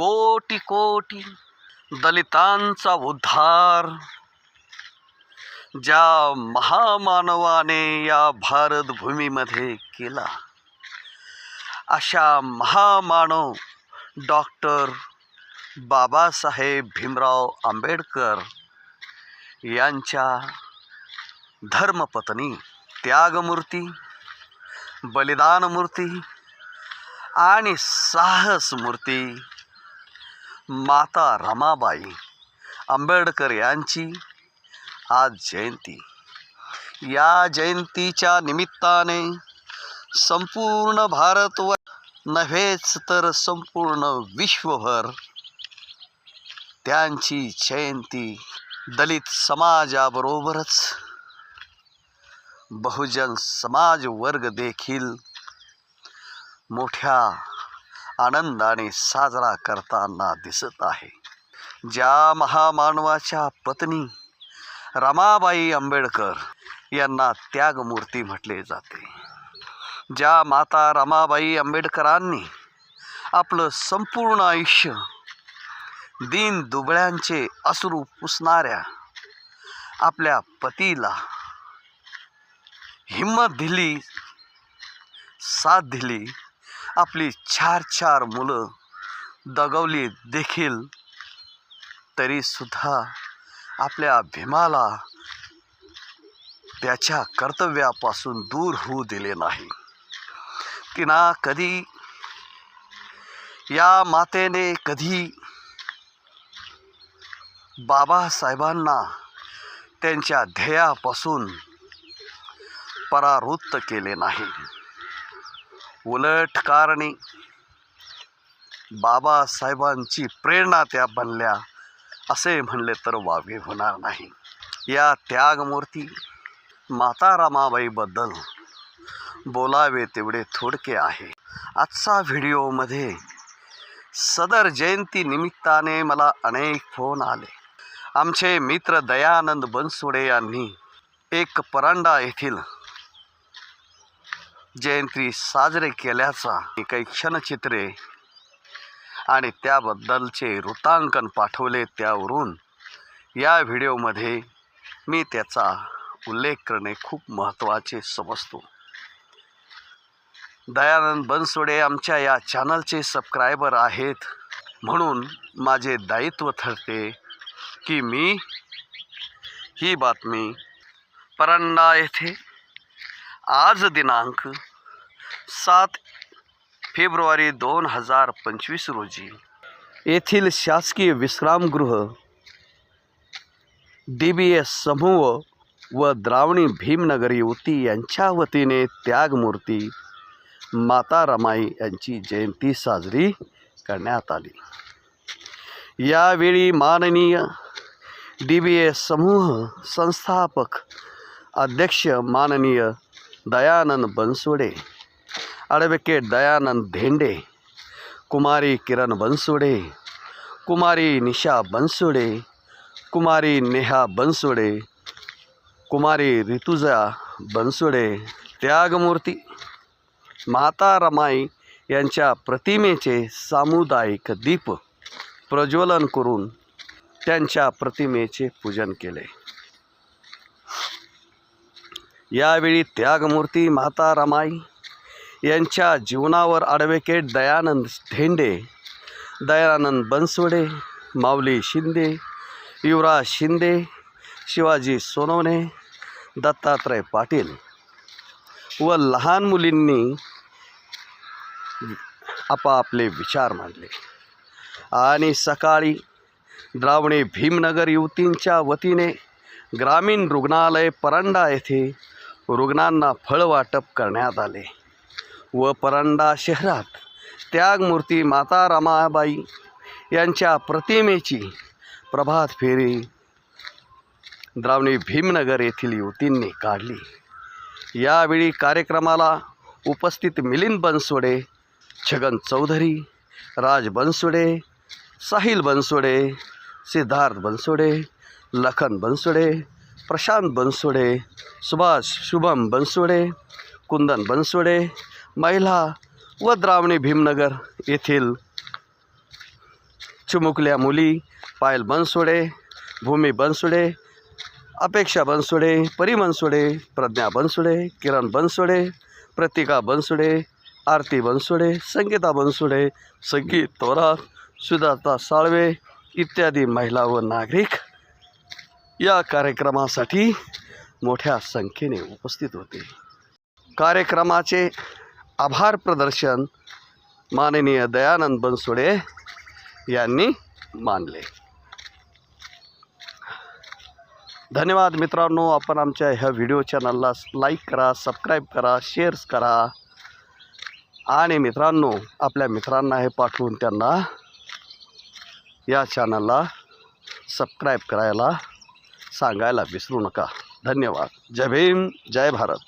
कोटी कोटी दलितांचा उद्धार. ज्या महामानवाने या भारतभूमीमध्ये केला अशा महामानव डॉक्टर बाबासाहेब भीमराव आंबेडकर यांच्या धर्मपत्नी त्यागमूर्ती बलिदानमूर्ती आणि साहसमूर्ती माता रमाबाई आंबेडकर यांची आज जयंती. या जयंतीच्या निमित्ताने संपूर्ण भारतवर नव्हेच तर संपूर्ण विश्वभर त्यांची जयंती दलित समाजाबरोबरच बहुजन समाज वर्ग देखील मोठ्या आनंदाने साजरा करताना दिसत आहे. ज्या महामानवाच्या पत्नी रमाबाई आंबेडकर यांना त्यागमूर्ती म्हटले जाते. ज्या माता रमाबाई आंबेडकरांनी आपलं संपूर्ण आयुष्य दीन दुबळ्यांचे अश्रू पुसणाऱ्या आपल्या पतीला हिंमत दिली साथ दिली आपली चार चार मुलं दगवली देखील तरीसुद्धा आपल्या भीमाला त्याच्या कर्तव्यापासून दूर होऊ दिले नाही. तिना कधी या मातेने कधी बाबासाहेबांना त्यांच्या ध्येयापासून परावृत्त केले नाही. उलट कारणी बाबासाहेबांची प्रेरणा त्या बनल्या. असे म्हणले तर वावे होणार नाही. या त्यागमूर्ती माता रमाबाईबद्दल बोलावे तेवढे थोडके आहे. आजचा व्हिडिओमध्ये सदर जयंती निमित्ताने मला अनेक फोन आले. आमचे मित्र दयानंद बनसोडे यांनी एक परांडा येथील जयंती साजरे केल्याचा काही क्षणचित्रे आणि त्याबद्दलचे वृत्तांकन पाठवले त्यावरून या व्हिडिओमध्ये मी त्याचा उल्लेख करणे खूप महत्त्वाचे समजतो. दयानंद बनसोडे आमच्या या चॅनलचे सबस्क्रायबर आहेत. म्हणून माझे दायित्व ठरते की मी ही बातमी परांडा येथे आज दिनांक सात फेब्रुवारी दोन हजार पंचवीस रोजी. येथील शासकीय विश्रामगृह डी बी एस समूह व द्रावणी भीमनगर युवती यांच्या वतीने त्यागमूर्ती माता रमाई यांची जयंती साजरी करण्यात आली. यावेळी माननीय डी बी एस समूह संस्थापक अध्यक्ष माननीय दयानंद बनसोडे ॲडव्होकेट दयानंद धेंडे कुमारी किरण बनसोडे कुमारी निशा बनसोडे कुमारी नेहा बनसोडे कुमारी ऋतुजा बनसोडे त्यागमूर्ती माता रमाई यांच्या प्रतिमेचे सामुदायिक दीप प्रज्वलन करून त्यांच्या प्रतिमेचे पूजन केले. यावेळी त्यागमूर्ती माता रमाई यांच्या जीवनावर ॲडव्होकेट दयानंद धेंडे दयानंद बनसोडे माऊली शिंदे युवराज शिंदे शिवाजी सोनवणे दत्तात्रय पाटील व लहान मुलींनी आपापले विचार मांडले. आणि सकाळी द्रावणे भीमनगर युवतींच्या वतीने ग्रामीण रुग्णालय परंडा येथे रुग्णांना फळ वाटप करण्यात आले. व परांडा शहरात त्यागमूर्ती माता रमाबाई यांच्या प्रतिमेची प्रभात फेरी द्रावणी भीमनगर येथील युवतींनी काढली. यावेळी कार्यक्रमाला उपस्थित मिलिंद बनसोडे छगन चौधरी राज बनसोडे साहिल बनसोडे सिद्धार्थ बनसोडे लखन बनसोडे प्रशांत बनसोडे सुभाष शुभम बनसोडे कुंदन बनसोडे महिला व द्रावणी भीमनगर येथील चिमुकल्या मुली पायल बनसोडे भूमी बनसोडे अपेक्षा बनसोडे परी बनसोडे प्रज्ञा बनसोडे किरण बनसोडे प्रतिका बनसोडे आरती बनसोडे संगीता बनसोडे संगीत तोरा सुजाता साळवे इत्यादी महिला व नागरिक या कार्यक्रमासाठी मोठ्या संख्येने उपस्थित होते. कार्यक्रमाचे आभार प्रदर्शन माननीय दयानंद बनसोडे यांनी मानले. धन्यवाद मित्रांनो आपण आमच्या ह्या व्हिडिओ चॅनलला लाईक करा सबस्क्राईब करा शेअर्स करा. आणि मित्रांनो आपल्या मित्रांना हे पाठवून त्यांना या चॅनलला सबस्क्राईब करायला सांगायला विसरू नका. धन्यवाद. जय भीम जय भारत.